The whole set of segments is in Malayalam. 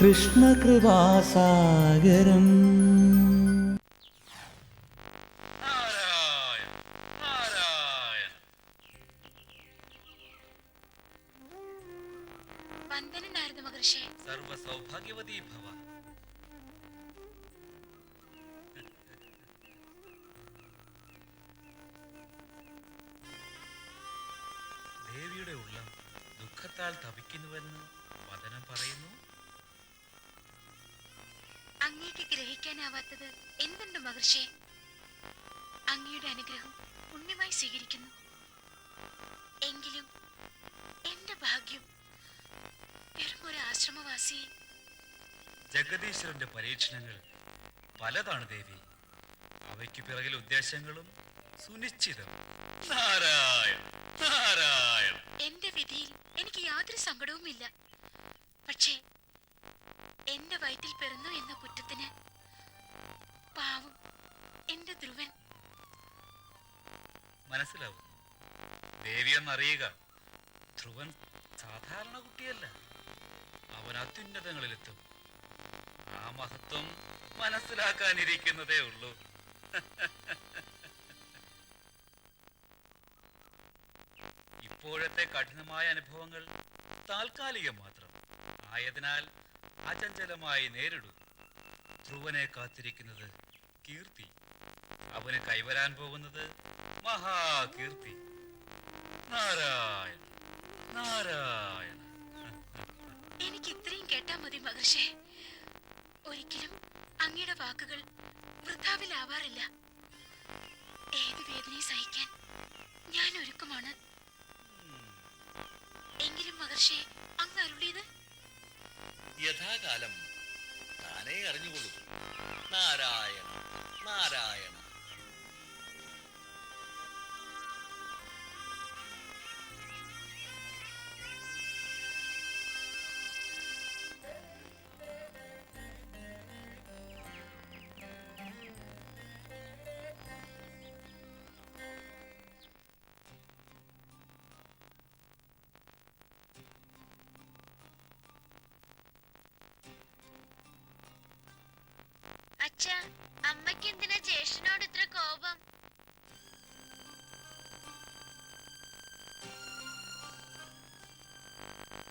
കൃഷ്ണകൃപാസാഗരം ഭവ ദേവിയുടെ ഉള്ളം ദുഃഖത്താൽ തപിക്കുന്നുവെന്ന് വദനം പറയുന്നു. അങ്ങേക്ക് ഗ്രഹിക്കാനാവാത്തത് എന്തുണ്ട് മഹർഷി? അങ്ങയുടെ അനുഗ്രഹം പുണ്യമായി സ്വീകരിക്കുന്നു. എങ്കിലും എന്റെ ഭാഗ്യം വെറും ഒരു ആശ്രമവാസിയെ ജഗദീശ്വരന്റെ പരീക്ഷണങ്ങൾ പലതാണ് ദേവി. അവയ്ക്ക് പിറകിൽ ഉദ്ദേശങ്ങളും സുനിശ്ചിതം. നാരായണ നാരായണ എന്റെ വിധിയിൽ എനിക്ക് യാതൊരു സങ്കടവുമില്ല. വയറ്റിൽ പിറന്നു എന്ന കുറ്റത്തിന്. പാവം എന്റെ ധ്രുവൻ. മനസ്സിലാവുന്നു ദേവി എന്നറിയുക ധ്രുവൻ സാധാരണ കുട്ടിയല്ല. അവൻ അത്യുന്നതങ്ങളിലെത്തും. ആ മഹത്വം മനസ്സിലാക്കാനിരിക്കുന്നതേ ഉള്ളൂ. ഇപ്പോഴത്തെ കഠിനമായ അനുഭവങ്ങൾ താൽക്കാലികം മാത്രം. ആയതിനാൽ അചഞ്ചലമായി നേരിടും. ധ്രുവനെ കാത്തിരിക്കുന്നത് കീർത്തി. അവന് കൈവരാൻ പോകുന്നത് മഹാകീർത്തി. നാരായണ നാരായണ എനിക്ക് ഇത്രയും കേട്ടാ മതി മഹർഷേ. ഒരിക്കലും അങ്ങയുടെ വാക്കുകൾ വൃഥാവിലാവാറില്ല. ഏത് വേദനയും സഹിക്കാൻ ഞാൻ ഒരുക്കമാണ്. എങ്കിലും മഹർഷേ അങ്ങ് അരുളിയത് യഥാകാലം താനേ അറിഞ്ഞുകൊള്ളും നാരായണ നാരായണ. അച്ഛ അമ്മയ്ക്ക് എന്തിനാ ജ്യേഷ്ഠനോട് ഇത്ര കോപം?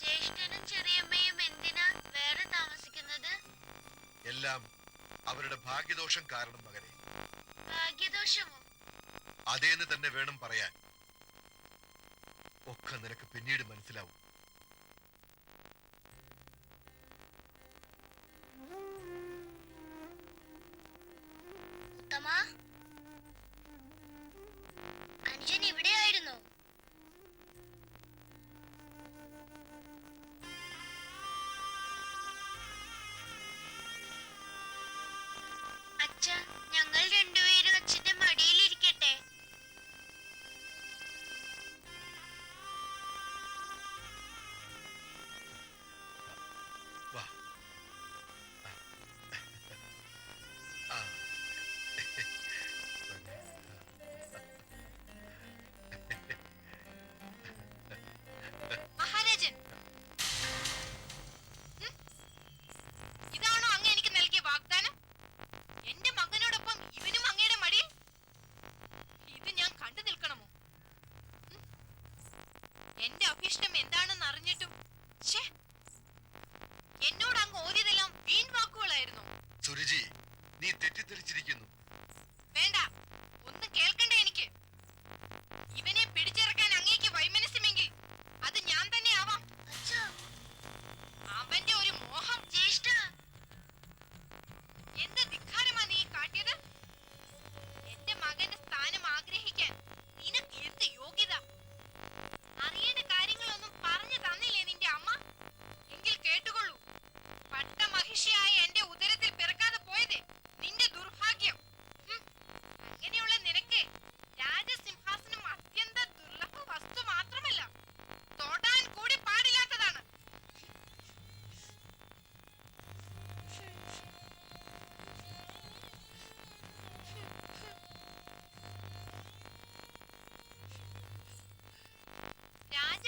ജ്യേഷ്ഠനും ചെറിയമ്മയും എന്തിനാ വേറെ താമസിക്കുന്നത്? എല്ലാം അവരുടെ ഭാഗ്യദോഷം കാരണം മകനെ. ഭാഗ്യദോഷമോ? അതേന്ന് തന്നെ വേണം പറയാൻ. ഒക്കെ നിനക്ക് പിന്നീട് മനസ്സിലാവും.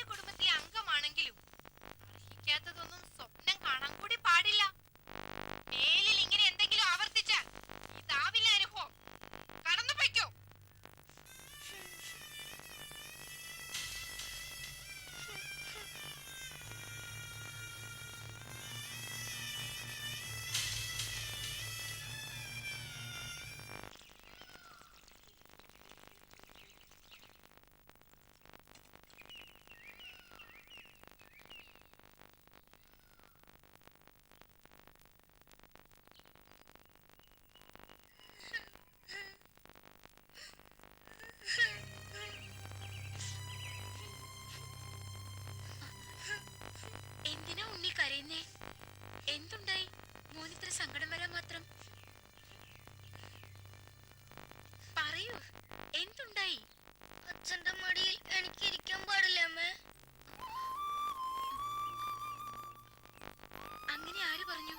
குடும்ப എന്തുണ്ടായി? മോനിത്ര സങ്കടം വരാൻ മാത്രം. പറയൂ എന്തുണ്ടായി? അച്ഛന്റെ മടിയിൽ എനിക്ക് ഇരിക്കാൻ പാടില്ല അമ്മേ. അങ്ങനെ ആര് പറഞ്ഞു?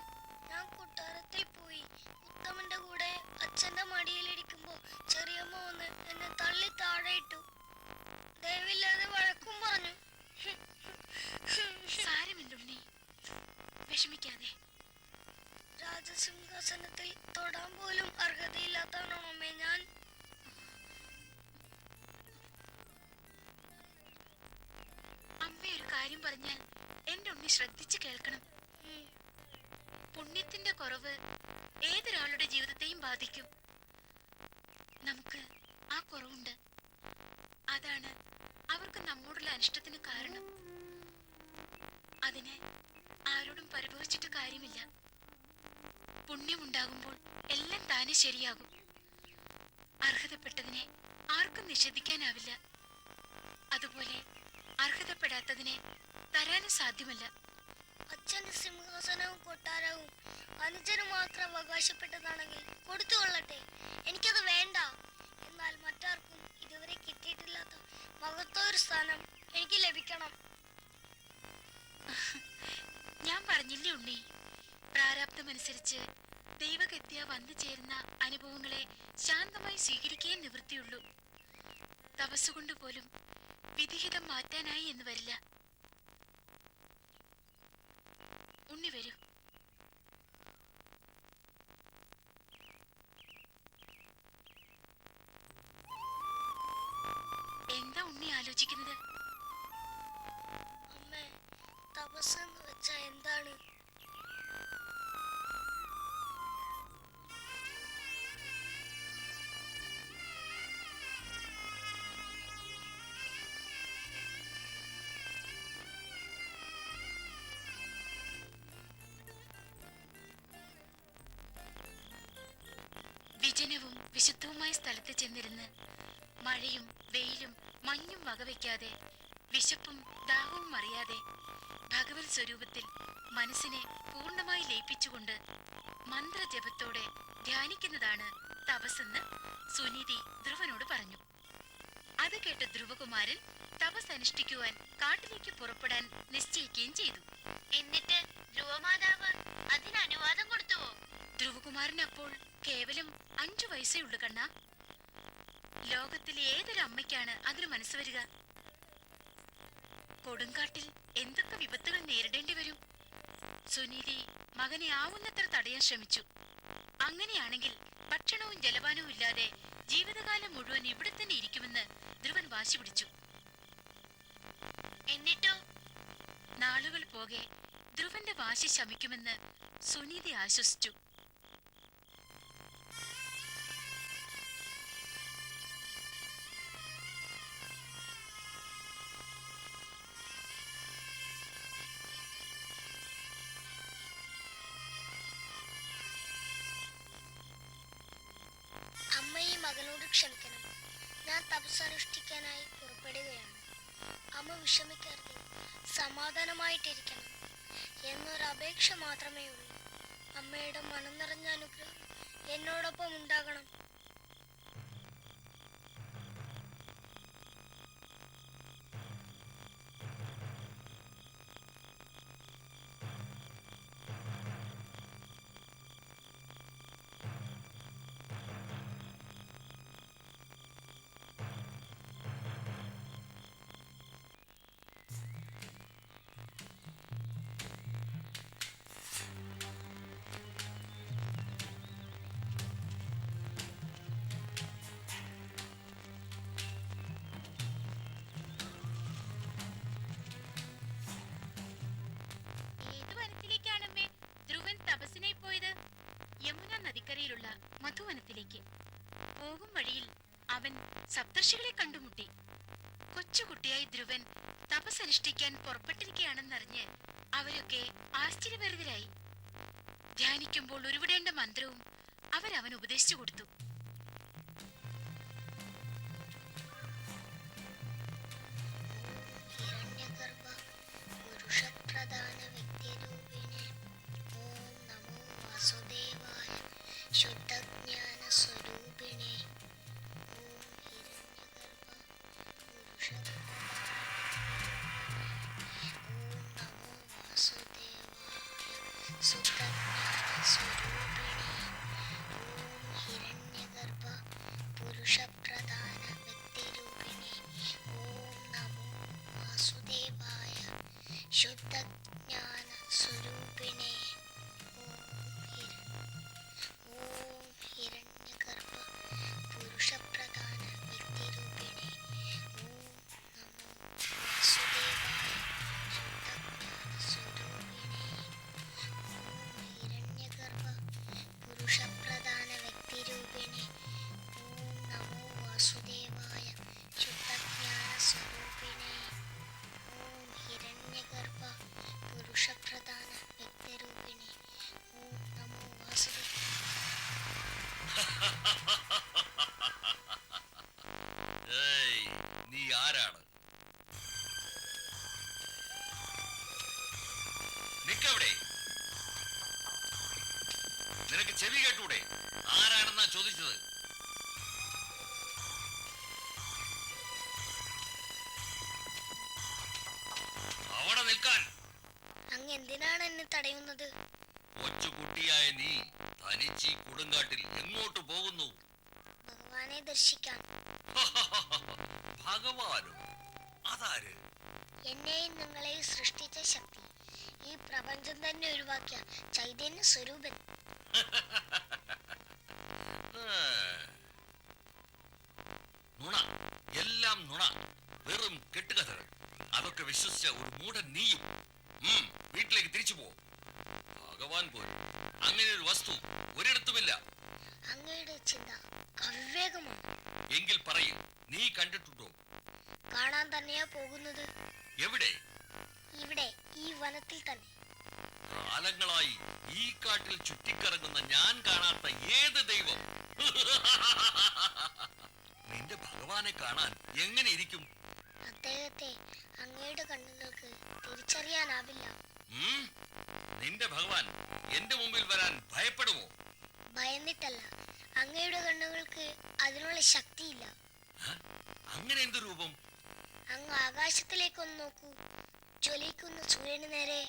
ഞാൻ കൊട്ടാരത്തിൽ പോയി. ഉത്തമന്റെ കൂടെ അച്ഛന്റെ മടിയിൽ ഇരിക്കുമ്പോ ചെറിയമ്മ വന്ന് എന്നെ തള്ളി താഴെ ഇട്ടു. ദയവില്ലാതെ വിഷമിക്കാതെ. രാജസിംഹാസനത്തിൽ തൊടാൻ പോലും അർഹതയില്ലാത്തതാണോ അമ്മേ ഞാൻ? അമ്മ ഒരു കാര്യം പറഞ്ഞാൽ എന്റെ ഉണ്ണി ശ്രദ്ധിച്ചു കേൾക്കണം. പുണ്യത്തിന്റെ കുറവ് ഏതൊരാളുടെ ജീവിതത്തെയും ബാധിക്കും. നമുക്ക് ആ കുറവുണ്ട്. അതാണ് അവർക്ക് നമ്മോടുള്ള അനിഷ്ടത്തിന് കാരണം. അതിന് പരിഭവിച്ചിട്ട് കാര്യമില്ല. പുണ്യമുണ്ടാകുമ്പോൾ എല്ലാം താനെ ശരിയാകും. അർഹതപ്പെട്ടതിനെ ആർക്കും നിഷേധിക്കാനാവില്ല. അതുപോലെ അർഹതപ്പെടാത്തതിനെ തരാനും സാധ്യമല്ല. അച്ഛന്റെ സിംഹാസനവും കൊട്ടാരവും അനുജന് മാത്രം അവകാശപ്പെട്ടതാണെങ്കിൽ കൊടുത്തുകൊള്ളട്ടെ എനിക്കത് വേണ്ട. എന്നാൽ മറ്റാർക്കും ഇതുവരെ കിട്ടിയിട്ടില്ലാത്ത മഹത്വ സ്ഥാനം എനിക്ക് ലഭിക്കണം. പറഞ്ഞില്ലേ ഉണ്ണി? പ്രാരാബ്ദമനുസരിച്ച് ദൈവഗത്യ വന്നു ചേരുന്ന അനുഭവങ്ങളെ ശാന്തമായി സ്വീകരിക്കേ നിവൃത്തിയുള്ളൂ. തപസ്സുകൊണ്ട് പോലും വിധിഹിതം മാറ്റാനായി എന്ന് വരില്ല. ഉണ്ണി വരൂ. വിജനവും വിശുദ്ധവുമായ സ്ഥലത്ത് ചെന്നിരുന്ന് മഴയും വെയിലും മഞ്ഞും വകവയ്ക്കാതെ വിശപ്പും ദാഹവും അറിയാതെ ഭഗവത് സ്വരൂപത്തിൽ മനസ്സിനെ പൂർണമായി ലയിപ്പിച്ചുകൊണ്ട് മന്ത്രജപത്തോടെ ധ്യാനിക്കുന്നതാണ് തപസ്സെന്ന് സുനീതി ധ്രുവനോട് പറഞ്ഞു. അത് കേട്ട് ധ്രുവകുമാരൻ തപസ് അനുഷ്ഠിക്കുവാൻ കാട്ടിലേക്ക് പുറപ്പെടാൻ നിശ്ചയിക്കുകയും ചെയ്തു. എന്നിട്ട് ധ്രുവമാതാവ് അതിന് അനുവാദം കൊടുത്തുവോ? ധ്രുവകുമാരൻ അപ്പോൾ കേവലം അഞ്ചു വയസ്സേ ഉള്ളു കണ്ണ. ലോകത്തിലെ ഏതൊരു അമ്മയ്ക്കാണ് അതിന് മനസ്സ് വരിക? കൊടുങ്കാട്ടിൽ എന്തൊക്കെ വിപത്തുകൾ നേരിടേണ്ടി വരും? സുനീതി മകനെ ആവുന്നത്ര തടയാൻ ശ്രമിച്ചു. അങ്ങനെയാണെങ്കിൽ ഭക്ഷണവും ജലപാനവും ഇല്ലാതെ ജീവിതകാലം മുഴുവൻ ഇവിടെ തന്നെ ഇരിക്കുമെന്ന് ധ്രുവൻ വാശി പിടിച്ചു. എന്നിട്ടോ? നാളുകൾ പോകെ ധ്രുവന്റെ വാശി ശമിക്കുമെന്ന് സുനീതി ആശ്വസിച്ചു. അമ്മയുടെ മനം നിറഞ്ഞ അനുഗ്രഹം എന്നോടൊപ്പം ഉണ്ടാകണം. മധുവനത്തിലേക്ക് പോകും വഴിയിൽ അവൻ സപ്തർഷികളെ കണ്ടുമുട്ടി. കൊച്ചുകുട്ടിയായി ധ്രുവൻ തപസനുഷ്ഠിക്കാൻ പുറപ്പെട്ടിരിക്കുകയാണെന്നറിഞ്ഞ് അവരൊക്കെ ആശ്ചര്യഭരിതരായി. ധ്യാനിക്കുമ്പോൾ ഉരുവിടേണ്ട മന്ത്രവും അവരവൻ ഉപദേശിച്ചു കൊടുത്തു. സ്വരൂപിണേ ഓം നമോ പുരുഷപ്രധാന रूपिण्यमो वासुवाय शुद्धज्ञानस्वरूपिण हिरण्यदर्भ पुरुषप्रधानव्यक्तिरूपिणे ॐ नमो वासुदेवाय शुद्ध നിൽക്കാൻ. അങ്ങ് എന്തിനാണ് എന്നെ തടയുന്നത്? കൊച്ചുകുട്ടിയായ നീ തനിച്ച് ഈ കൊടുങ്കാട്ടിൽ എങ്ങോട്ട് പോകുന്നു? ഭഗവാനെ ദർശിക്കാൻ ഭഗവാനോ? അതാര്? എന്നെയും നിങ്ങളെയും സൃഷ്ടിച്ച ശക്തി. ഈ പ്രപഞ്ചം തന്നെ ഒഴിവാക്കിയ ചൈതന്യ സ്വരൂപൻ. നുണ. എല്ലാം നുണ. വെറും കെട്ടുകഥകൾ. അതൊക്കെ വിശ്വസിച്ച ഒരു മൂടൻ നീയും. വീട്ടിലേക്ക് തിരിച്ചു പോ. ഭഗവാൻ പോലും അങ്ങനെ ഒരു വസ്തു ഒരിടത്തുമില്ല. അങ്ങയുടെ ചിന്ത എങ്കിൽ പറയും നീ കണ്ടിട്ടുണ്ടോ? കാണാൻ തന്നെയാ പോകുന്നത്. എവിടെ? ഇവിടെ ഈ വനത്തിൽ തന്നെ. കാലങ്ങളായി ഈ കാട്ടിൽ ചുറ്റിക്കറങ്ങുന്ന ഞാൻ കാണാത്ത ഏത് ദൈവം? നിന്റെ ഭഗവാനെ കാണാൻ എങ്ങനെ ഇരിക്കും? അദ്ദേഹത്തെ അങ്ങയുടെ കണ്ണുകൾക്ക് തിരിച്ചറിയാനാവില്ല? നിന്റെ ഭഗവാൻ എന്റെ മുമ്പിൽ വരാൻ ഭയപ്പെടുമോ? ഭയന്നിട്ടല്ല. അങ്ങയുടെ കണ്ണുകൾക്ക് അതിനുള്ള ശക്തിയില്ല. അങ്ങനെ എന്ത് രൂപം? അങ്ങ് ആകാശത്തിലേക്കൊന്ന് നോക്കൂ. ജ്വലിക്കുന്ന സൂര്യന് നേരെ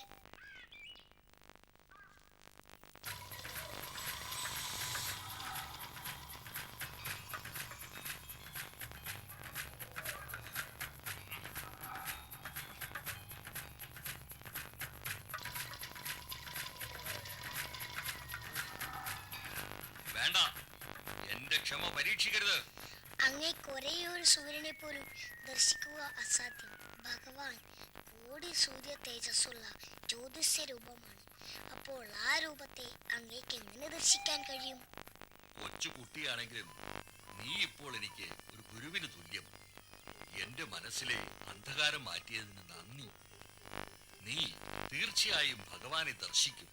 പരീക്ഷിക്കരുത്. അങ്ങേ ഒരേ സൂര്യനെ പോലും ദർശിക്കുക അസാധ്യം. ഭഗവാൻ കോടി സൂര്യ തേജസ്സുള്ള ജ്യോതിസ്യ രൂപമാണ്. അപ്പോൾ ആ രൂപത്തെ അങ്ങേക്ക് എങ്ങനെ ദർശിക്കാൻ കഴിയും? കൊച്ചു കുട്ടിയാണെങ്കിലും നീ ഇപ്പോൾ എനിക്ക് ഒരു ഗുരുവിന് തുല്യം. എന്റെ മനസ്സിലെ അന്ധകാരം മാറ്റിയതിന് നന്ദി. നീ തീർച്ചയായും ഭഗവാനെ ദർശിക്കും.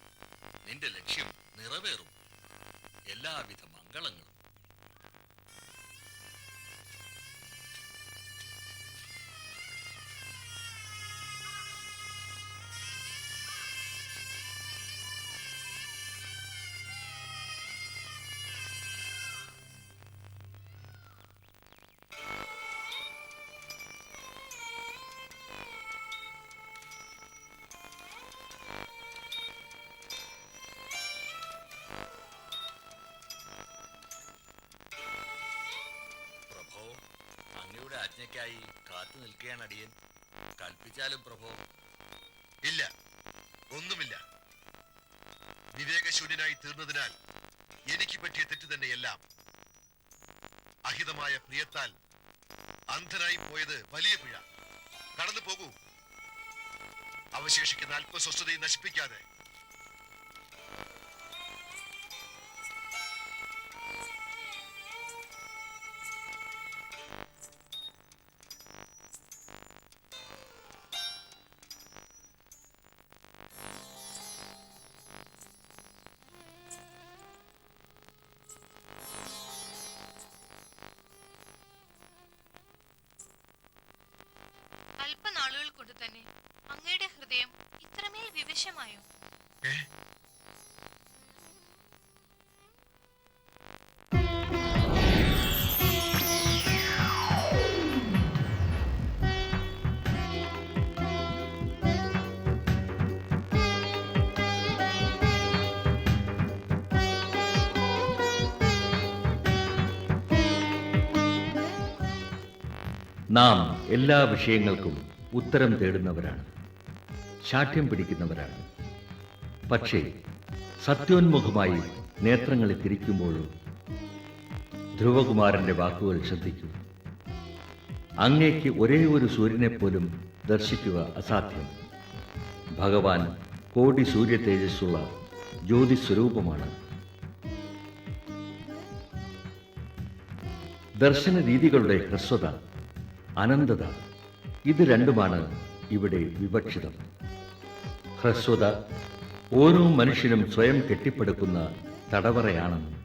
നിന്റെ ലക്ഷ്യം നിറവേറും. എല്ലാവിധ മംഗളങ്ങളും. ആജ്ഞയ്ക്കായി കാത്തു നിൽക്കുകയാണ് അടിയൻ. കൽപ്പിച്ചാലും പ്രഭോ. ഇല്ല ഒന്നുമില്ല. വിവേകശൂന്യനായി തീർന്നതിനാൽ എനിക്ക് പറ്റിയ തെറ്റ് തന്നെയെല്ലാം അഹിതമായ പ്രിയത്താൽ അന്ധനായി പോയത് വലിയ പിഴ. കടന്നു പോകൂ. അവശേഷിക്കുന്ന അല്പസ്വസ്ഥതയും നശിപ്പിക്കാതെ തന്നെ. അങ്ങയുടെ ഹൃദയം ഇത്രമേൽ വിവശമായോ? നാം എല്ലാ വിഷയങ്ങൾക്കും ഉത്തരം തേടുന്നവരാണ്. ശാഠ്യം പിടിക്കുന്നവരാണ്. പക്ഷേ സത്യോന്മുഖമായി നേത്രങ്ങളെ തിരിക്കുമ്പോഴും ധ്രുവകുമാരന്റെ വാക്കുകൾ ശ്രദ്ധിക്കൂ. അങ്ങേക്ക് ഒരേ ഒരു സൂര്യനെപ്പോലും ദർശിക്കുക അസാധ്യം. ഭഗവാൻ കോടി സൂര്യ തേജസ്സുള്ള ജ്യോതിസ്വരൂപമാണ് ദർശന രീതികളുടെ ഹ്രസ്വത അനന്തത ഇത് രണ്ടുമാണ് ഇവിടെ വിവക്ഷിതം. ഹ്രസ്വത ഓരോ മനുഷ്യനും സ്വയം കെട്ടിപ്പടുക്കുന്ന തടവറയാണെന്നും